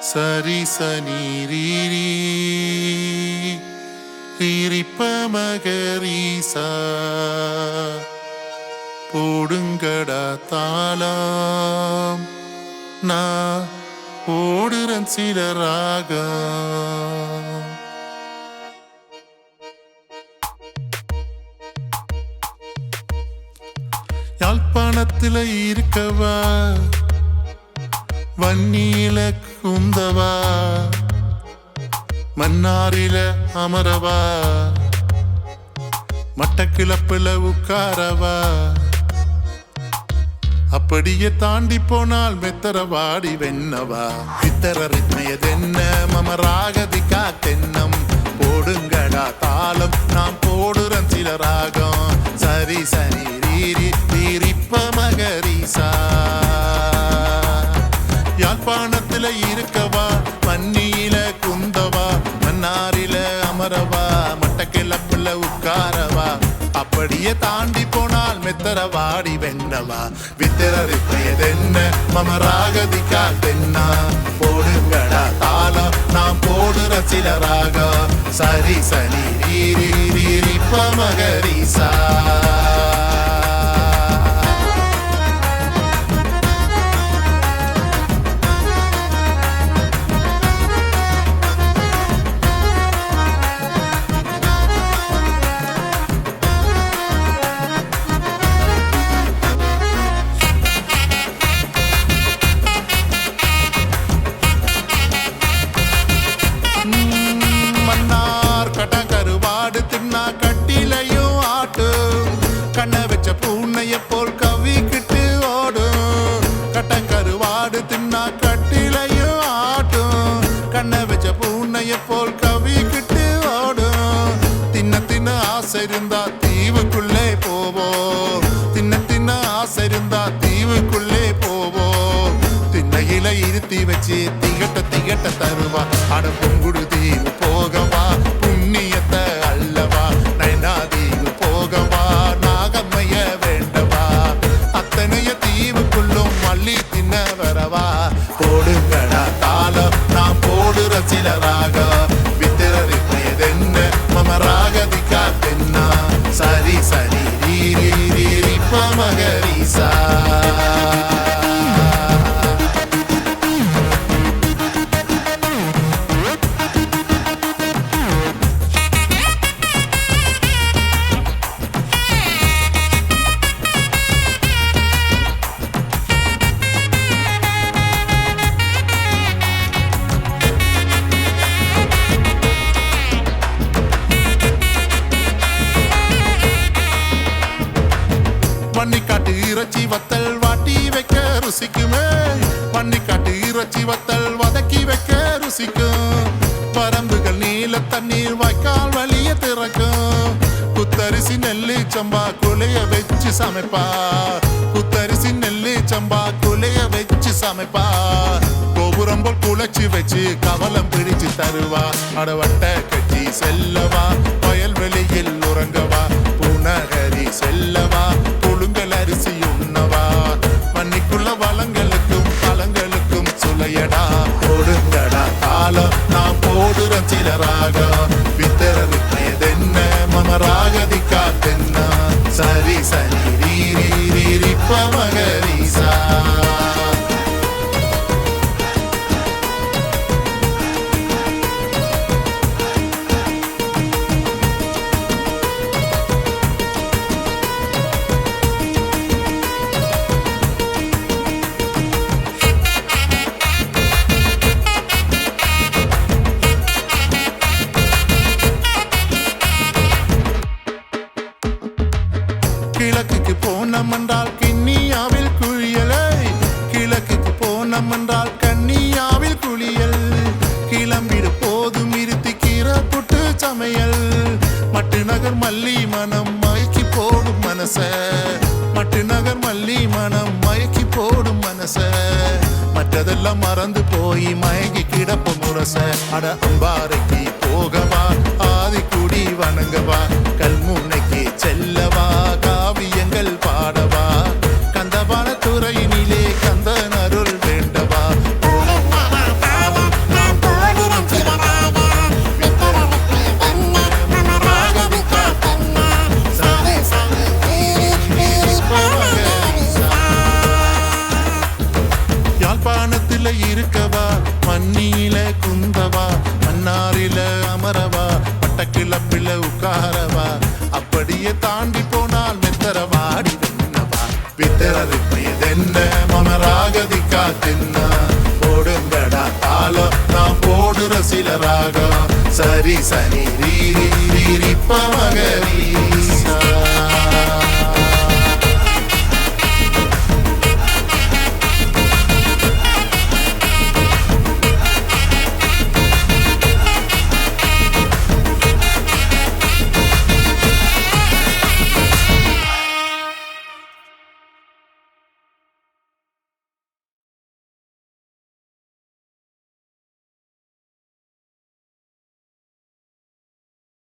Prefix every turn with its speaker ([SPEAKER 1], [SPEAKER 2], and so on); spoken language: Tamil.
[SPEAKER 1] சரி சனி ரீரி ரீரிப்ப மகரீசா போடுங்கடா தாளாம். நான் ஓடுறன் சில யாழ்ப்பாணத்தில் இருக்கவா? வன்னியில குந்தவா? மன்னாரில அமரவா? மட்டக்கிளப்புல உட்காரவா? அப்படியே தாண்டி போனால் மெத்தரவாடி வென்னவா பித்தரறிமையதென்ன மம ராகதி காத்தென்னம். போடுங்கடா தாளம். நாம் போடுறன் சில ராகம் சரி சரி உள்ள உட்காரவா? அப்படியே தாண்டி போனால் மெத்தரவாடி வென்னவா வித்திரறிப்பையதென்ன மம ராகதிக்கா தென்னா? போடுங்கடா தாளம் நான் போடுற சில ராகா சரி சரி ரீரி ரீரி பமகரிசா? கண்ண வச்ச பூனைய போல் கவிக்கிட்டு ஓடும். கட்டங்கருவாடு தின்னா கட்டிலையும் ஆட்டும். கண்ண வச்ச பூனைய போல் கவிக்கிட்டு ஓடும். தின்ன தின்ன ஆசை இருந்தா தீவுக்குள்ளே போவோம் தின்ன தின்ன ஆசை இருந்தா தீவுக்குள்ளே போவோம் திண்ணையில இருத்தி வச்சு திகட்ட திகட்ட தருவா. அட பொங்குடு வன்னிக்காட்டு இறைச்சி வத்தல் வாட்டி வைக்க ருசிக்குமே. வன்னிக்காட்டு இறைச்சி வத்தல் வதக்கி வைக்க ருசிக்கும். பரம்புகள் நீல தண்ணீர் வாய்க்கால் வழிய திறக்கும். குத்தரிசி நெல்லி சம்பா குலைய வச்சு சமைப்பா. குத்தரிசி நெல்லி சம்பா குலைய வச்சு சமைப்பா. கோபுரம் போல் குழைச்சி வச்சு கவலம் பிடிச்சு தருவா. அடவட்ட கட்டி செல்லவா. நான் போடுற சிலராக வித்தரவிப்பயதென்ன மம ராகதிக்கா தென்னா சரி சரி ரீரி ரீரிப்ப கிழக்குக்கு போனம் என்றால் கிண்ணியாவில் குளியலை. கிழக்குக்கு போனம் என்றால் கன்னியாவில் குளியல். கிளம்பிடு போதும் இருத்தி கீரை புட்டு சமையல். மட்டு நகர் மல்லி மனம் மயக்கி போடும் மனச. மட்டு நகர் மல்லி மனம் மயக்கி போடும் மனச. மற்றதெல்லாம் மறந்து போய் மயங்கி கிடப்பு முரச. அட அம்பாறைக்கு போகவா? ஆதி குடி வணங்கவா? கல்முனைக்கு செல்லவா? கருத்துறையினிலே கந்தன் அருள் வேண்டவா? யாழ்ப்பாணத்தில் இருக்கவா? மண்ணியில குந்தவா? மன்னாரில அமரவா? பட்டக்கிளப்பில உட்காரவா? அப்படியே தாண்டி போனால் மெத்த மமராகதி தின்ன போடுங்கடா தாளம். நான் போடுற சில ராகம். சரி சரி ரீரி ரீரி ரீ